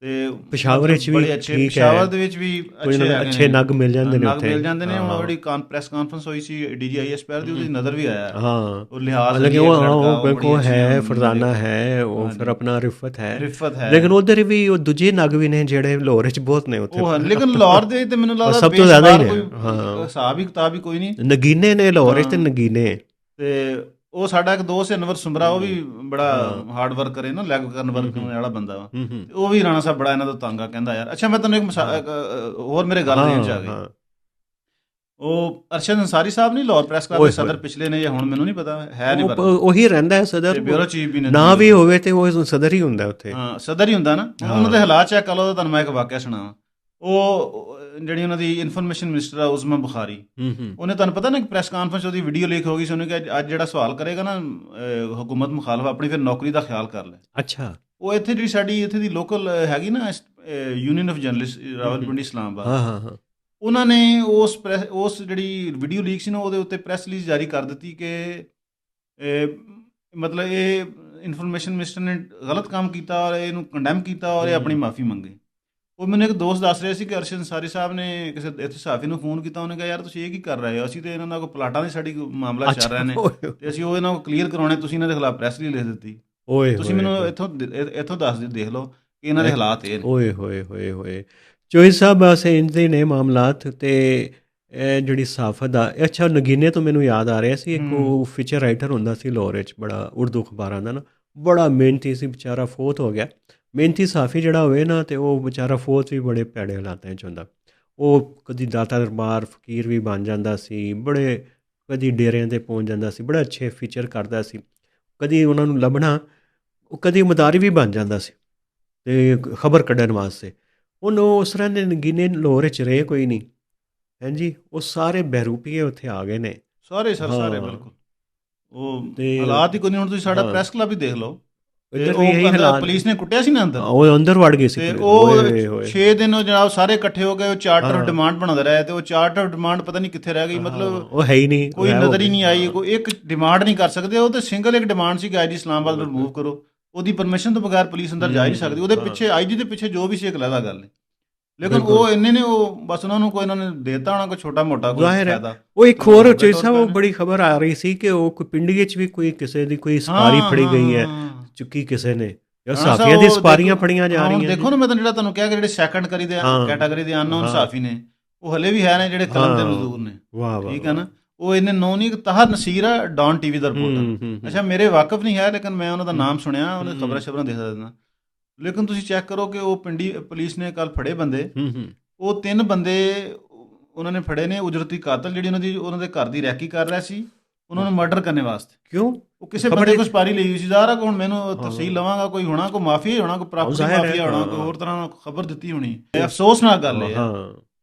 ਤੇ ਪਿਸ਼ਾਵਰ ਵਿੱਚ ਵੀ ਬੜੇ ਅੱਛੇ। ਪਿਸ਼ਾਵਰ ਦੇ ਵਿੱਚ ਵੀ ਅੱਛੇ ਅੱਛੇ। ਨਗ ਮਿਲ ਜਾਂਦੇ ਨੇ ਨਗ ਉੱਥੇ। ਮਿਲ ਜਾਂਦੇ ਨੇ। ਹੁਣ ਜਿਹੜੀ ਪ੍ਰੈਸ ਕਾਨਫਰੰਸ ਹੋਈ ਸੀ ਡੀਜੀਆਈਐਸ ਪੈਰ ਦੀ ਉਹਦੀ ਨਜ਼ਰ ਵੀ ਆਇਆ। ਹਾਂ। ਉਹ ਲਿਹਾਜ਼ ਅਲੀ ਉਹ ਬਿਲਕੁਲ ਬੜੀ ਹੈ ਫਰਜ਼ਾਨਾ ਹੈ ਉਹ। ਫਿਰ ਆਪਣਾ ਰਿਫਤ ਹੈ। ਰਿਫਤ ਹੈ। ਲੇਕਿਨ ਉਧਰ ਵੀ ਉਹ ਦੂਜੇ ਨਗ ਵੀ ਨੇ ਜਿਹੜੇ ਲਾਹੌਰ ਵਿੱਚ ਬਹੁਤ ਨੇ ਉੱਥੇ। ਉਹ ਲੇਕਿਨ ਲਾਹੌਰ ਦੇ ਤੇ ਮੈਨੂੰ ਲੱਗਦਾ ਸਭ ਤੋਂ ਜ਼ਿਆਦਾ ਹੀ ਨੇ, ਹਾਂ। ਹਿਸਾਬ ਹੀ ਕਿਤਾਬ ਹੀ ਕੋਈ ਨਹੀਂ। ਨਗੀਨੇ ਨੇ ਲਾਹੌਰ ਵਿੱਚ ਤੇ। ਨਗੀਨੇ। ਤੇ ਉਹ ਸਾਡਾ ਇੱਕ ਦੋਸਤ ਅਨਵਰ ਸੁਮਰਾ ਉਹ ਵੀ ਬੜਾ। ਹਾਰਡ ਵਰਕ ਕਰੇ ਨਾ ਲੈਗ ਕਰਨ ਵਰਕ ਕਰਨ ਵਾਲਾ ਬੰਦਾ ਵਾ ਉਹ ਵੀ ਰਾਣਾ ਸਾਹਿਬ ਬੜਾ ਇਹਨਾਂ ਤੋਂ ਤੰਗ ਕਹਿੰਦਾ ਯਾਰ ਅੱਛਾ ਮੈਂ ਤੁਹਾਨੂੰ ਇੱਕ ਹੋਰ ਮੇਰੇ ਗੱਲ ਦੇ ਵਿੱਚ ਆ ਗਈ। ਹਾਂ। ਉਹ ਅਰਸ਼ਦ ਅੰਸਾਰੀ ਸਾਹਿਬ ਨਹੀਂ ਲਾਹੌਰ ਪ੍ਰੈਸ ਕਲੱਬ ਦੇ ਸਦਰ। ਪਿਛਲੇ ਨੇ ਜਾਂ ਹੁਣ ਮੈਨੂੰ ਨਹੀਂ ਪਤਾ ਹੈ ਨਹੀਂ ਪਤਾ ਉਹੀ ਰਹਿੰਦਾ ਹੈ ਸਦਰ ਬਿਊਰੋ ਚੀਫ ਵੀ ਨੇ ਵੀ ਹੋਵੇ ਤੇ ਉਹ ਸਦਰ ਹੀ ਹੁੰਦਾ ਉੱਥੇ। ਹਾਂ ਸਦਰ ਹੀ ਹੁੰਦਾ ਨਾ। ਉਹਨਾਂ ਦੇ ਹਾਲਾਤ ਚੈੱਕ ਕਰ ਲਓ ਤਾਂ ਤੁਹਾਨੂੰ ਮੈਂ ਇੱਕ ਵਾਕਿਆ ਸੁਣਾਵਾਂ। ਉਹ ਜਿਹੜੀ ਉਹਨਾਂ ਦੀ ਇਨਫੋਰਮੇਸ਼ਨ ਮਿਨਿਸਟਰ ਆ ਉਜ਼ਮਾ ਬੁਖਾਰੀ। ਉਹਨੇ ਤੁਹਾਨੂੰ ਪਤਾ ਨਾ ਕਿ ਪ੍ਰੈਸ ਕਾਨਫਰੰਸ ਉਹਦੀ ਵੀਡੀਓ ਲੀਕ ਹੋ ਗਈ ਸੀ ਉਹਨੇ ਕਿਹਾ ਅੱਜ ਜਿਹੜਾ ਸਵਾਲ ਕਰੇਗਾ ਨਾ ਹਕੂਮਤ ਮੁਖਾਲਫ ਆਪਣੀ ਫਿਰ ਨੌਕਰੀ ਦਾ ਖਿਆਲ ਕਰ ਲੈ। ਅੱਛਾ। ਉਹ ਇੱਥੇ ਜਿਹੜੀ ਸਾਡੀ ਇੱਥੇ ਦੀ ਲੋਕਲ ਹੈਗੀ ਨਾ union of journalist Rawalpindi Islamabad. ਹਾਂ ਹਾਂ ਹਾਂ। ਉਹਨਾਂ ਨੇ ਉਸ ਉਸ ਜਿਹੜੀ ਵੀਡੀਓ ਲੀਕ ਸੀ ਨਾ ਉਹਦੇ ਉੱਤੇ ਪ੍ਰੈਸ ਰਿਲੀਜ਼ ਜਾਰੀ ਕਰ ਦਿੱਤੀ ਕਿ ਮਤਲਬ ਇਹ ਇਨਫੋਰਮੇਸ਼ਨ ਮਿਨਿਸਟਰ ਨੇ ਗਲਤ ਕੰਮ ਕੀਤਾ ਔਰ ਇਹਨੂੰ ਕੰਡੈਮ ਕੀਤਾ ਔਰ ਇਹ ਆਪਣੀ। ਮਾਫੀ ਮੰਗੀ। ਉਹ ਮੈਨੂੰ ਇੱਕ ਦੋਸਤ ਦੱਸ ਰਿਹਾ ਸੀ ਕਿ ਅਰਸ਼ਨ ਸਾਰੀ ਸਾਹਿਬ ਨੇ ਕਿਸੇ ਇੱਥੇ ਸਾਫੀ ਨੂੰ ਫੋਨ ਕੀਤਾ ਉਹਨੇ ਕਿਹਾ ਯਾਰ ਤੁਸੀਂ ਇਹ ਕੀ ਕਰ ਰਹੇ ਹੋ? ਅਸੀਂ ਤੇ ਇਹਨਾਂ ਨਾਲ ਕੋਈ ਪਲਾਟਾਂ ਦੀ ਸਾਡੀ ਮਾਮਲਾ ਚੱਲ ਰਿਹਾ ਨੇ ਤੇ ਅਸੀਂ ਉਹ ਇਹਨਾਂ ਨੂੰ ਕਲੀਅਰ ਕਰਾਉਣੇ ਤੁਸੀਂ ਇਹਨਾਂ ਦੇ ਖਿਲਾਫ ਪ੍ਰੈਸ ਰਿਲੀਜ਼ ਲਿਖ ਦਿੱਤੀ। ਓਏ ਤੁਸੀਂ ਮੈਨੂੰ। ਇੱਥੋਂ ਇੱਥੋਂ ਦੱਸ ਦਿਓ ਦੇਖ ਲਓ ਕਿ ਇਹਨਾਂ ਦੇ ਹਾਲਾਤ ਇਹ ਨੇ। ਓਏ ਹੋਏ ਹੋਏ ਹੋਏ। ਚੋਈ ਸਾਹਿਬ ਅਸੇ ਇੰਦੇ ਨੇ ਮਾਮਲਾਤ ਤੇ ਇਹ ਜਿਹੜੀ ਸਾਫਤ ਦਾ ਇਹ ਅੱਛਾ ਨਗੀਨੇ ਤੋਂ ਮੈਨੂੰ ਯਾਦ ਆ ਰਿਹਾ ਸੀ ਇੱਕ। ਉਹ ਫੀਚਰ ਰਾਈਟਰ ਹੁੰਦਾ ਸੀ ਲਾਹੌਰ ਵਿੱਚ ਬੜਾ ਉਰਦੂ ਅਖਬਾਰਾਂ ਦਾ ਨਾ ਬੜਾ ਮਿਹਨਤੀ ਸੀ ਵਿਚਾਰਾ ਫੋਤ ਹੋ ਗਿਆ। ਮਿਹਨਤੀ ਸਾਫੀ ਜਿਹੜਾ ਹੋਵੇ ਨਾ ਤੇ ਉਹ ਵਿਚਾਰਾ ਫੋਤ ਵੀ ਬੜੇ ਭੈੜੇ ਹਾਲਾਤਾਂ 'ਚ ਹੁੰਦਾ। ਉਹ ਕਦੀ ਦਾਤਾ ਦਰਬਾਰ ਫਕੀਰ ਵੀ ਬਣ ਜਾਂਦਾ ਸੀ ਬੜੇ ਕਦੀ ਡੇਰਿਆਂ ਤੇ ਪਹੁੰਚ ਜਾਂਦਾ ਸੀ ਬੜਾ ਅੱਛੇ ਫੀਚਰ ਕਰਦਾ ਸੀ। ਕਦੀ ਉਹਨਾਂ ਨੂੰ ਲੱਭਣਾ ਉਹ ਕਦੀ ਮਦਾਰੀ ਵੀ ਬਣ ਜਾਂਦਾ ਸੀ ਤੇ ਖਬਰ ਕੱਢਣ ਵਾਸਤੇ। ਉਹਨੂੰ ਉਸ ਤਰ੍ਹਾਂ ਦੇ ਨਗੀਨੇ ਲਾਹੌਰ ਚ ਰਹੇ ਕੋਈ ਨਹੀਂ। ਹਾਂਜੀ ਉਹ ਸਾਰੇ ਬਹਿਰੂਪੀਏ ਉੱਥੇ ਆ ਗਏ ਨੇ। ਸਾਰੇ ਸਰ ਸਾਰੇ। ਬਿਲਕੁਲ। ਉਹ ਹਾਲਾਤ ਹੀ ਕੋਈ ਨਹੀਂ ਹੁਣ ਤੁਸੀਂ ਸਾਡਾ। ਪ੍ਰੈਸ ਕਲੱਬ ਹੀ ਦੇਖ ਲਓ। ਇੱਧਰ ਉਹ ਵੀ ਇਹੀ ਹਾਲਾਤ ਪੁਲਿਸ ਨੇ ਕੁੱਟਿਆ ਸੀ ਨਾ ਅੰਦਰ ਉਹ ਅੰਦਰ ਵੜ ਗਏ ਸੀ ਤੇ। ਉਹ ਓਏ ਹੋਏ 6 ਦਿਨ ਉਹ ਜਨਾਬ ਸਾਰੇ ਇਕੱਠੇ ਹੋ ਗਏ ਉਹ ਚਾਰਟਰ ਹਾਂ। ਡਿਮਾਂਡ ਬਣਾਉਂਦੇ ਰਹੇ ਤੇ ਉਹ ਚਾਰਟਰ ਡਿਮਾਂਡ ਪਤਾ ਨਹੀਂ ਕਿੱਥੇ ਰਹਿ ਗਈ ਮਤਲਬ ਉਹ ਹੈ ਹੀ ਨਹੀਂ ਕੋਈ ਨਜ਼ਰ ਹੀ ਨਹੀਂ ਆਈ ਕੋਈ ਇੱਕ ਡਿਮਾਂਡ ਨਹੀਂ ਕਰ ਸਕਦੇ ਉਹ ਤੇ ਸਿੰਗਲ ਇੱਕ ਡਿਮਾਂਡ ਸੀ ਕਿ ਆਈਡੀ ਇਸਲਾਮਾਬਾਦ ਨੂੰ ਰਿਮੂਵ ਕਰੋ ਉਹਦੀ ਪਰਮਿਸ਼ਨ ਤੋਂ ਬਗੈਰ ਪੁਲਿਸ ਅੰਦਰ ਜਾ ਹੀ ਨਹੀਂ ਸਕਦੀ ਉਹਦੇ। ਪਿੱਛੇ ਆਈਡੀ ਦੇ ਪਿੱਛੇ ਜੋ ਵੀ ਸੀ ਇੱਕ ਅਲੱਗ ਗੱਲ ਹੈ ਲੇਕਿਨ। ਉਹ ਇੰਨੇ ਨੇ ਉਹ ਬਸ ਉਹਨਾਂ ਨੂੰ ਕੋਈ ਇਹਨਾਂ ਨੇ ਦੇਤਾ ਹੋਣਾ ਕੋਈ ਛੋਟਾ ਮੋਟਾ ਕੋਈ। ਫਾਇਦਾ ਉਹ ਇੱਕ ਹੋਰ ਚੀਜ਼ ਸਾਹਿਬ ਉਹ ਬੜੀ ਖਬਰ ਆ ਰਹੀ ਸੀ ਕਿ ਉਹ ਕੋਈ ਪਿੰਡ ਵਿੱਚ ਵੀ ਕੋਈ ਕਿਸੇ ਦੀ ਕੋਈ ਸਪਾਰੀ ਫੜੀ ਗਈ ਹਾਂ। ਚੁੱਕੀ ਕਿਸੇ ਨੇ। ਹਾਂ, ਸਾਫੀਆਂ ਦੀ ਸਪਾਰੀਆਂ ਫੜੀਆਂ ਜਾ ਰਹੀਆਂ ਦੇਖੋ ਨਾ ਮੈਂ ਤੁਹਾਨੂੰ ਜਿਹੜਾ ਤੁਹਾਨੂੰ ਕਿਹਾ ਕਿ ਜਿਹੜੇ ਸੈਕੰਡ ਕਰੀ ਦੇ। ਕੈਟਾਗਰੀ ਦੇ ਅਨਨੋਨ। ਸਾਫੀ ਨੇ ਉਹ ਹਲੇ ਵੀ ਹੈ ਨੇ ਜਿਹੜੇ ਕਲਮ ਦੇ। ਮਜ਼ਦੂਰ ਨੇ। ਵਾਹ ਵਾਹ ਠੀਕ ਹੈ ਨਾ? ਉਹ ਇਹਨੇ ਨੋ ਨਹੀਂ ਤਾਹਰ ਨਸੀਰ ਆ ਡੌਨ ਟੀਵੀ ਦਾ ਰਿਪੋਰਟਰ। ਅੱਛਾ ਮੇਰੇ ਵਾਕਫ ਨਹੀਂ ਹੈ ਲੇਕਿਨ ਮੈਂ ਉਹਨਾਂ ਦਾ ਨਾਮ ਸੁਣਿਆ ਉਹਨੇ। ਖਬਰਾਂ ਸ਼ਬਰਾਂ ਦੇਖ ਦਿੰਦਾ ਲੇਕਿਨ ਤੁਸੀਂ ਚੈੱਕ ਕਰੋ ਕਿ ਉਹ ਪਿੰਡੀ ਪੁਲਿਸ ਨੇ ਕੱਲ ਫੜੇ ਬੰਦੇ। ਉਹ ਤਿੰਨ ਬੰਦੇ ਉਹਨਾਂ ਨੇ ਫੜੇ ਨੇ ਉਜਰਤੀ ਕਾਤਲ ਜਿਹੜੀ ਉਹਨਾਂ ਦੀ ਉਹਨਾਂ ਦੇ ਘਰ ਦੀ ਰੈਕੀ ਕਰ ਰਿਹਾ ਸੀ ਉਹਨਾਂ ਨੂੰ ਮਰਡਰ ਕਰਨ ਵਾਸਤੇ। ਕਿਉਂ? ਉਹ ਕਿਸੇ ਬੰਦੇ ਕੋਲ ਸਪਾਰੀ ਲਈ ਹੋਈ ਸੀ ਜ਼ਾਹਰ ਆ ਕਿ ਹੁਣ ਮੈਨੂੰ। ਤਫਸੀਲ ਲਵਾਂਗਾ ਕੋਈ ਹੋਣਾ ਕੋਈ ਮਾਫੀਆ ਹੋਣਾ ਕੋਈ ਪ੍ਰਾਪਰਟੀ ਮਾਫੀਆ ਹੋਣਾ ਹਾਂ। ਹੋਰ ਤਰ੍ਹਾਂ ਨਾਲ ਖਬਰ ਦਿੱਤੀ ਹੋਣੀ। ਇਹ ਅਫਸੋਸਨਾਕ ਗੱਲ ਹੈ।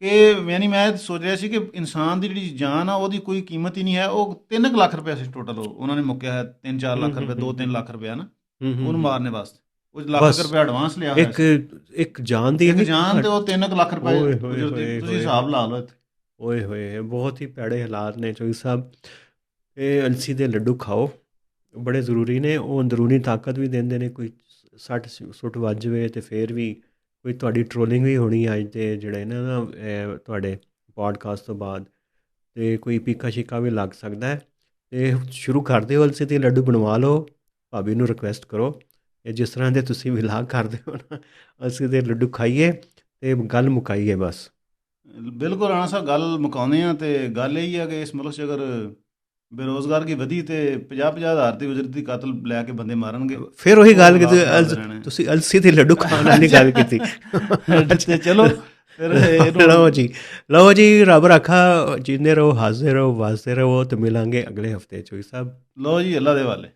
ਕਿ ਯਾਨੀ ਮੈਂ ਸੋਚ ਰਿਹਾ ਸੀ ਕਿ ਇਨਸਾਨ ਦੀ ਜਿਹੜੀ ਜਾਨ ਆ ਉਹਦੀ ਕੋਈ ਕੀਮਤ ਹੀ ਨਹੀਂ ਹੈ। ਉਹ 3 ਲੱਖ ਰੁਪਏ ਸੀ ਟੋਟਲ ਉਹਨਾਂ ਨੇ ਮੁੱਕਿਆ ਹੈ 3-4 ਲੱਖ ਰੁਪਏ ਹੂੰ, 2-3 ਲੱਖ ਰੁਪਏ ਨਾ ਉਹਨੂੰ ਮਾਰਨੇ ਵਾਸਤੇ। ਉਹ ਲੱਖ। ਰੁਪਏ ਐਡਵਾਂਸ ਲਿਆ ਹੋਇਆ ਇੱਕ। ਇੱਕ ਜਾਨ ਦੀ ਇੱਕ ਜਾਨ ਤੇ ਉਹ 3 ਲੱਖ ਰੁਪਏ ਤੁਸੀਂ। ਹਿਸਾਬ ਲਾ ਲਓ। ਓਏ ਹੋਏ ਬਹੁਤ ਹੀ ਭੈੜੇ ਹਾਲਾਤ ਨੇ ਚੋਈ ਸਾਹਿਬ। ਇਹ ਅਲਸੀ ਦੇ ਲੱਡੂ ਖਾਓ। ਬੜੇ ਜ਼ਰੂਰੀ ਨੇ, ਉਹ ਅੰਦਰੂਨੀ ਤਾਕਤ ਵੀ ਦਿੰਦੇ ਨੇ, ਕੋਈ ਸੱਟ ਸੁੱਟ ਵੱਜ ਜਾਵੇ ਤੇ ਫੇਰ ਵੀ ਕੋਈ ਤੁਹਾਡੀ ਟ੍ਰੋਲਿੰਗ ਵੀ ਹੋਣੀ ਅੱਜ ਦੇ ਜਿਹੜੇ ਨੇ ਨਾ ਤੁਹਾਡੇ ਪੋਡਕਾਸਟ ਤੋਂ ਬਾਅਦ ਤੇ ਕੋਈ ਪੀਕਾ ਸ਼ਿਕਾ ਵੀ ਲੱਗ ਸਕਦਾ ਹੈ। ਤੇ ਸ਼ੁਰੂ ਕਰ ਦਿਓ ਅਲਸੀ ਦੇ ਲੱਡੂ ਬਣਵਾ ਲਓ, ਭਾਬੀ ਨੂੰ ਰਿਕੁਐਸਟ ਕਰੋ। ਇਹ ਜਿਸ ਤਰ੍ਹਾਂ ਦੇ ਤੁਸੀਂ ਵਿਲਾਗ ਕਰਦੇ ਹੋ ਨਾ ਅਸੀਂ ਦੇ ਲੱਡੂ ਖਾਈਏ ਤੇ ਗੱਲ ਮੁਕਾਈਏ ਬਸ। ਬਿਲਕੁਲ ਆਣਾ ਸਾਹਿਬ ਗੱਲ ਮੁਕਾਉਂਦੇ ਆ ਤੇ ਗੱਲ ਇਹ ਹੀ ਆ ਕਿ ਇਸ ਮੁਲਕ 'ਚ ਅਗਰ ਬੇਰੋਜ਼ਗਾਰ ਕੀ ਵਧੀ ਤੇ 50-50 ਹਜ਼ਾਰ ਦੀ ਉਜਰਤੀ ਕਾਤਲ ਲੈ ਕੇ ਬੰਦੇ ਮਾਰਨਗੇ? ਫਿਰ ਉਹੀ ਗੱਲ ਕੀਤੀ। ਤੁਸੀਂ ਅਲਸੀ ਦੇ ਲੱਡੂ ਖਾਣ ਵਾਲੀ ਗੱਲ ਕੀਤੀ। ਤੇ ਚਲੋ ਫਿਰ ਲਓ ਜੀ ਲਓ ਜੀ ਰੱਬ ਰੱਖਾ ਜਿੰਦੇ ਰਹੋ ਹਾਜ਼ਰ ਰਹੋ ਵਾਸਤੇ ਰਹੋ ਤੇ ਮਿਲਾਂਗੇ ਅਗਲੇ ਹਫ਼ਤੇ ਚੋਈ ਸਾਹਿਬ ਲਓ ਜੀ ਅੱਲਾ ਦੇ ਵਾਲੇ